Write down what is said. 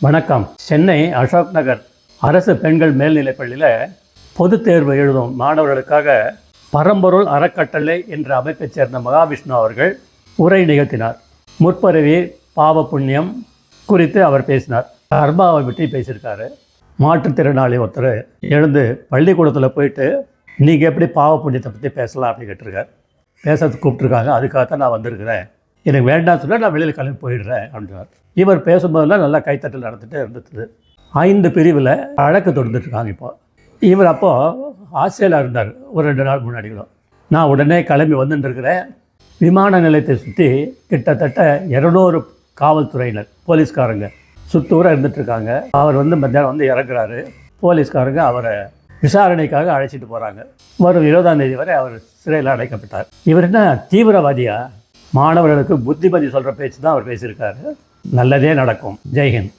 வணக்கம். சென்னை அசோக் நகர் அரசு பெண்கள் மேல்நிலைப்பள்ளியில் பொது பொதுத் தேர்வு எழுதும் மாணவர்களுக்காக பரம்பொருள் அறக்கட்டளை என்ற அமைப்பைச் சேர்ந்த மகாவிஷ்ணு அவர்கள் உரை நிகழ்த்தினார். முற்பரவி பாவ புண்ணியம் குறித்து அவர் பேசினார். கர்மாவை பற்றி பேசியிருக்காரு. மாற்றுத்திறனாளி ஒருத்தர் எழுந்து பள்ளிக்கூடத்தில் போயிட்டு நீங்கள் எப்படி பாவ புண்ணியத்தை பற்றி பேசலாம்? அப்படின்னு கேட்டிருக்கார். பேசுறதுக்கு கூப்பிட்ருக்காங்க அதுக்காகத்தான் நான் வந்திருக்கிறேன். எனக்கு வேண்டாம் சொன்னால் நான் வெளியில் கிளம்பி போயிடுறேன் அப்படின்றார். இவர் பேசும்போதெல்லாம் நல்லா கைத்தட்டல் நடந்துகிட்டே இருந்தது ஐந்து பிரிவில் வழக்கு தொடர்ந்துட்டுருக்காங்க இப்போ. இவர் அப்போது ஆஸ்திரேலியா இருந்தார் ஒரு ரெண்டு நாள் முன்னாடி கூட. நான் உடனே கிளம்பி வந்துட்டுருக்கிறேன். விமான நிலையத்தை சுற்றி கிட்டத்தட்ட இரநூறு காவல்துறையினர் போலீஸ்காரங்க சுற்றூராக இருந்துகிட்ருக்காங்க அவர் வந்து மத்தியானம் வந்து இறங்குறாரு போலீஸ்காரங்க அவரை விசாரணைக்காக அழைச்சிட்டு போகிறாங்க வரும் இருபதாம் தேதி வரை அவர் சிறையில் அடைக்கப்பட்டார். இவர் என்ன தீவிரவாதியாக மாணவர்களுக்கு புத்திமதி சொல்கிற பேச்சு தான் அவர் பேசியிருக்காரு. நல்லதே நடக்கும். ஜெய்ஹிந்த்